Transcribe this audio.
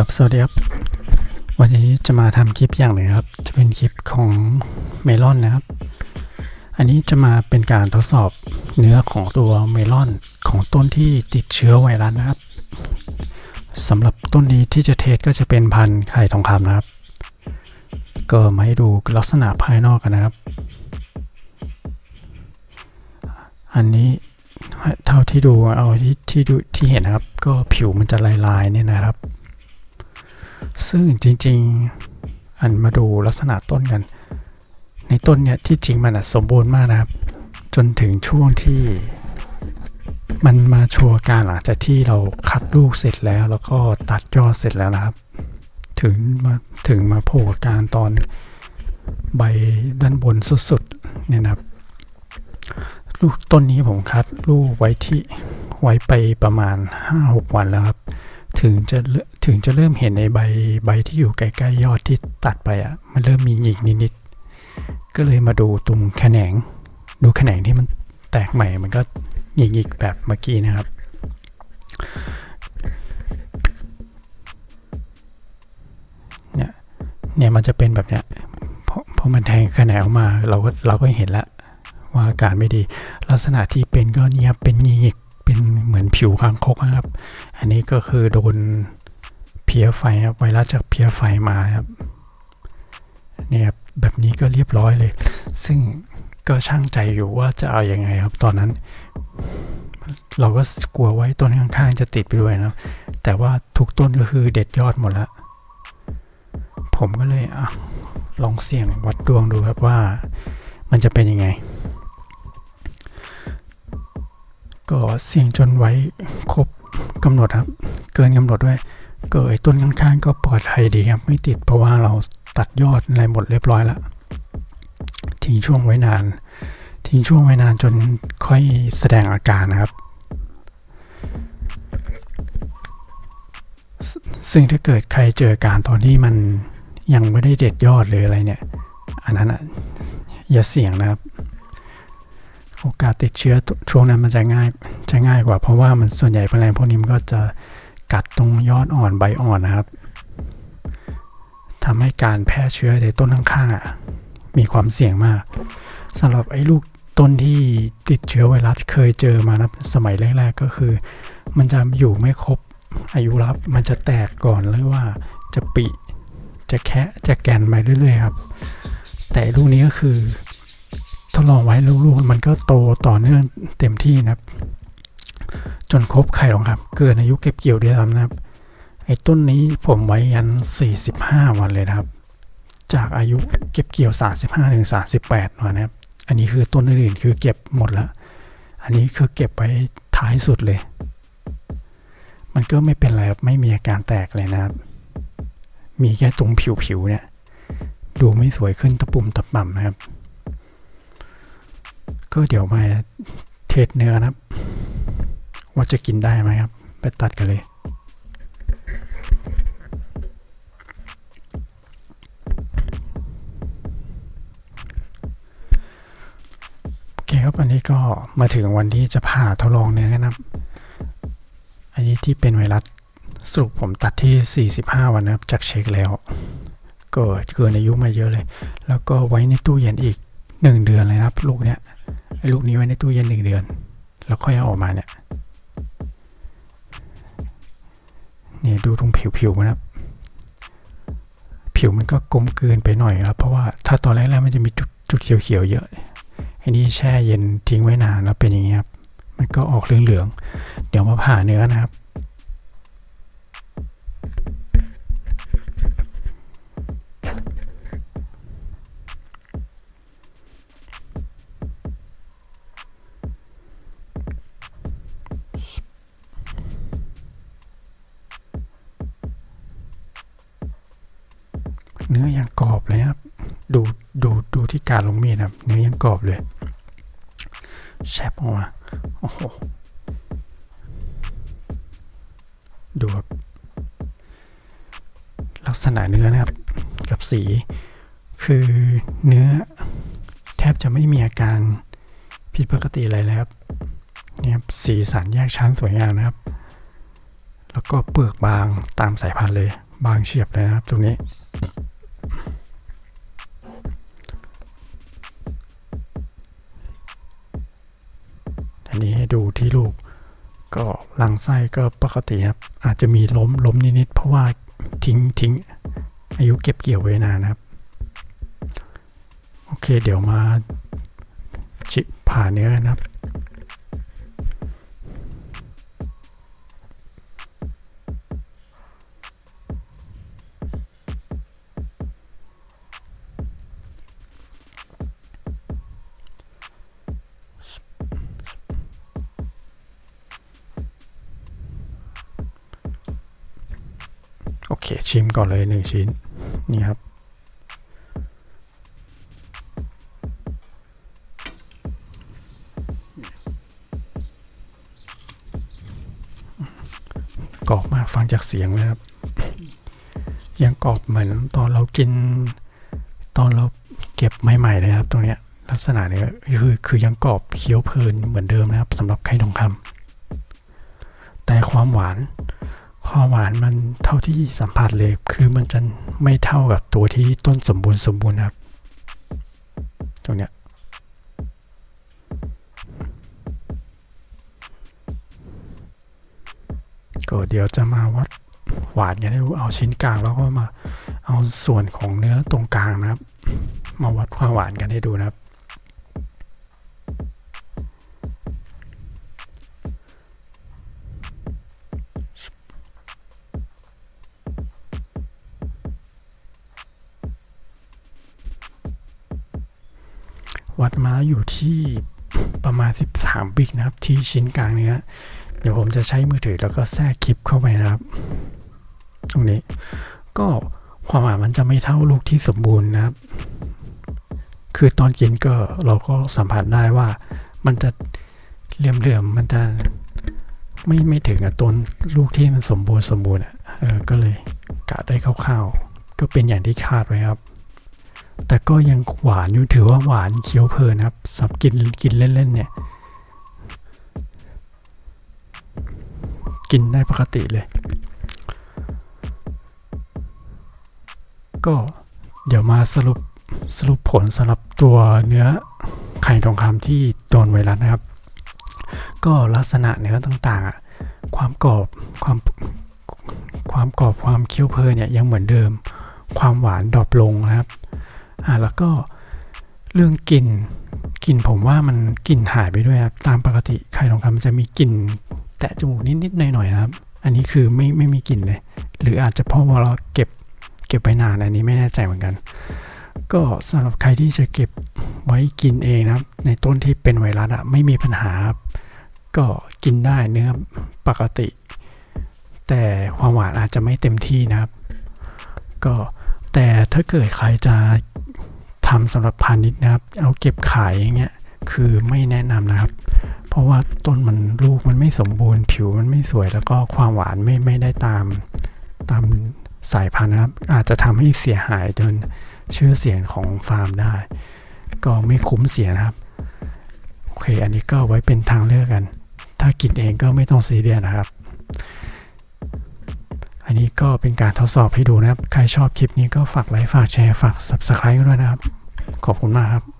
ครับสวัสดีครับ วันนี้จะมาทำคลิปอย่างหนึ่งครับ จะเป็นคลิปของเมลอนนะครับ อันนี้จะมาเป็นการทดสอบเนื้อของตัวเมลอนของต้นที่ติดเชื้อไวรัสนะครับสำหรับต้นนี้ที่จะเทสก็จะเป็นพันธุ์ไข่ทองคำนะครับ ก็มาให้ดูลักษณะภายนอกกันนะครับ อันนี้เท่าที่ดูเอาที่ที่ดูที่เห็นนะครับ ก็ผิวมันจะลายๆเนี่ยนะครับ ซึ่งจริง ๆ อันมาดูลักษณะต้นกัน ในต้นเนี่ยที่จริงมันสมบูรณ์มากนะครับ จนถึงช่วงที่ มันมาโชว์การหลังจากที่เราคัดลูกเสร็จแล้ว แล้วก็ตัดยอดเสร็จแล้วนะครับ ถึงมาถึงมาโผล่การตอนใบด้านบนสุดๆเนี่ยนะครับ ลูกต้นนี้ผมคัดลูกไว้ที่ไว้ไปประมาณ 5-6 วันแล้วครับ ถึงจะเริ่มถึงจะเริ่มเห็นในใบใบที่อยู่ใกล้ๆยอดที่ตัดไปอะมันเริ่มมีหงิกนิดๆก็เลยมาดูตรงแขนง ดูแขนงที่มันแตกใหม่มันก็หงิกๆแบบเมื่อกี้นะครับเนี่ยเนี่ยมันจะเป็นแบบเนี้ยเพอพอมันแทงแขนงออกมาเราก็เราก็เห็นแล้วว่าอาการไม่ดี ลักษณะที่เป็นก็เนี่ยเป็นหงิก เป็นเหมือนผิวคางคกนะครับ อันนี้ก็คือโดนเพี้ยไฟครับไวรัสจากเพี้ยไฟมาครับเนี่ยแบบนี้ก็เรียบร้อยเลย ซึ่งก็ช่างใจอยู่ว่าจะเอาอยัางไงครับ ตอนนั้น เราก็กลัวไว้ต้นข้างๆจะติดไปด้วยนะแต่ว่าทุกต้นก็คือเด็ดยอดหมดแล้วผมก็เลยอลองเสี่ยงวัดดวงดูครับว่ามันจะเป็นยังไง ก็เสี่ยงจนไว้ครบกำหนดครับ เกินกำหนดด้วยก็ไอ้ต้นข้างๆก็ปลอดภัยดีครับ ไม่ติดเพราะว่าเราตัดยอดอะไรหมดเรียบร้อยแล้วทิ้งช่วงไว้นาน ทิ้งช่วงไว้นานจนค่อยแสดงอาการนะครับ ซึ่งถ้าเกิดใครเจอการตอนที่มันยังไม่ได้เด็ดยอดหรืออะไรเนี่ย อันนั้นอะอย่าเสี่ยงนะครับ โอกาสติดเชื้อช่วงนั้นมันจะง่ายจะง่ายกว่า เพราะว่ามันส่วนใหญ่แมลงพวกนี้มันก็จะกัดตรงยอดอ่อนใบอ่อนนะครับทำให้การแพร่เชื้อในต้นข้างๆอะมีความเสี่ยงมากสำหรับไอ้ลูกต้นที่ติดเชื้อไวรัสเคยเจอมานะสมัยแรกๆก็คือ มันจะอยู่ไม่ครบอายุรับมันจะแตกก่อนหรือว่าจะปิจะแคะจะแกนไปเรื่อยๆครับ แต่ลูกนี้ก็คือ ดลองไว้ลูกๆ มันก็โตต่อเนื่องเต็มที่นะครับ จนครบไข่หรอกครับ เกินอายุเก็บเกี่ยวเดือนนะครับ ไอ้ต้นนี้ผมไว้ยัน 45 วันเลยนะครับ จากอายุเก็บเกี่ยว 35ถึง38 วันนะครับ อันนี้คือต้นอื่นๆคือเก็บหมดแล้วอันนี้คือเก็บไว้ท้ายสุดเลย มันก็ไม่เป็นไรครับไม่มีอาการแตกเลยนะครับ มีแค่ตรงผิวๆเนี่ย ดูไม่สวยขึ้นตะปุ่มตะป่ำนะครับ ก็เดี๋ยวมาเทสเนื้อนะครับ ว่าจะกินได้ไหมครับ ไปตัดกันเลยโอเคครับอันนี้ก็มาถึงวันที่จะผ่าทดลองเนื้อนนะครับ อันนี้ที่เป็นไวรัสสรุปผมตัดที่ 45 วันนะครับจากเช็คแล้ว ก็เกินอายุมาเยอะเลย แล้วก็ไว้ในตู้เย็นอีก 1 เดือนเลยนะครับ ลูกเนี้ย ไอ้ลูกนี้ไว้ในตู้เย็นหนึ่งเดือน แล้วค่อยเอาออกมาเนี่ยเนี่ยดูตรงผิวๆมันะครับผิวมันก็กลมกลืนไปหน่อยครับ เพราะว่าถ้าตอนแรกๆมันจะมีจุดจุดเขียวๆเยอะไอ้นี่แช่เย็นทิ้งไว้นานแล้วเป็นอย่างนี้ครับ มันก็ออกเหลืองๆเดี๋ยวมาผ่าเนื้อนะครับ เนื้อยังกรอบเลยครับดูดูดูที่การลงมีดครับ เนื้อยังกรอบเลยแชบออกมาโอ้โหดูครับลักษณะเนื้อนะครับ กับสี คือเนื้อแทบจะไม่มีอาการผิดปกติอะไรเลยครับเนี่ยครับสีสันแยกชั้นสวยงามนะครับ แล้วก็เปลือกบางตามสายพันธุ์เลย บางเฉียบเลยนะครับตรงนี้ นี้ให้ดูที่ลูก ก็ลำไส้ก็ปกติครับ อาจจะมีล้มล้มนิดๆเพราะว่าทิ้งทิ้งอายุเก็บเกี่ยวไว้นานะครับ โอเคเดี๋ยวมาจิผ่าเนื้อนะครับ โอเค ชิมก่อนเลยหนึ่งชิ้น นี่ครับ กรอบมากฟังจากเสียงเลยครับ ยังกรอบเหมือนตอนเรากิน ตอนเราเก็บใหม่ๆเลยครับ ตรงเนี้ยลักษณะเนี้ยคือคือยังกรอบเคี้ยวเพลินเหมือนเดิมนะครับสำหรับไข่ทองคำแต่ความหวาน ความหวานมันเท่าที่สัมผัสเลย คือมันจะไม่เท่ากับตัวที่ต้นสมบูรณ์สมบูรณ์ครับ ตรงเนี้ยก็เดี๋ยวจะมาวัดหวานกันให้ดูเอาชิ้นกลางแล้วก็มาเอาส่วนของเนื้อตรงกลางนะครับ มาวัดความหวานกันให้ดูนะครับ วัดมาอยู่ที่ประมาณ 13 บิกนะครับ ที่ชิ้นกลางเนื้อเดี๋ยวผมจะใช้มือถือแล้วก็แทรกคลิปเข้าไปนะครับ ตรงนี้ก็ความหวานมันจะไม่เท่าลูกที่สมบูรณ์นะครับ คือตอนกินก็เราก็สัมผัสได้ว่ามันจะเหลื่อมๆมันจะไม่ไม่ถึงกับต้นลูกที่มันสมบูรณ์สมบูรณ์อะเออก็เลยกะได้คร่าวๆก็เป็นอย่างที่คาดไว้ครับ แต่ก็ยังหวานอยู่ถือว่าหวานเคี้ยวเพลินครับ สับกินกินเล่นๆเนี่ย กินได้ปกติเลย ก็เดี๋ยวมาสรุปสรุปผลสำหรับตัวเนื้อไข่ทองคำที่โดนไวรัสนะครับ ก็ลักษณะเนื้อต่างๆอะความกรอบความความกรอบความเคี้ยวเพลินเนี่ยยังเหมือนเดิม ความหวานดรอปลงนะครับ อ่าแล้วก็เรื่องกลิ่นกลิ่นผมว่ามันกลิ่นหายไปด้วยครับตามปกติไข่ทองคำมันจะมีกลิ่นแตะจมูกนิดๆหน่อยๆนะครับ อันนี้คือไม่ไม่มีกลิ่นเลย หรืออาจจะเพราะว่าเราเก็บเก็บไปนานอันนี้ไม่แน่ใจเหมือนกัน ก็สำหรับใครที่จะเก็บไว้กินเองนะครับ ในต้นที่เป็นไวรัสอะไม่มีปัญหาครับก็กินได้เนื้อปกติ แต่ความหวานอาจจะไม่เต็มที่นะครับ ก็แต่ถ้าเกิดใครจะ ทำสำหรับพาณิชย์นะครับ เอาเก็บขายอย่างเงี้ยคือไม่แนะนำนะครับ เพราะว่าต้นมันลูกมันไม่สมบูรณ์ ผิวมันไม่สวยแล้วก็ความหวานไม่ไม่ได้ตามตามสายพันธุ์นะครับ อาจจะทำให้เสียหายจนชื่อเสียงของฟาร์มได้ ก็ไม่คุ้มเสียนะครับโอเค อันนี้ก็ไว้เป็นทางเลือกกัน ถ้ากินเองก็ไม่ต้องซีเรียสนะครับ อันนี้ก็เป็นการทดสอบให้ดูนะครับ ใครชอบคลิปนี้ก็ฝากไลค์ฝากแชร์ฝาก subscribe ด้วยนะครับ ขอบคุณมากครับ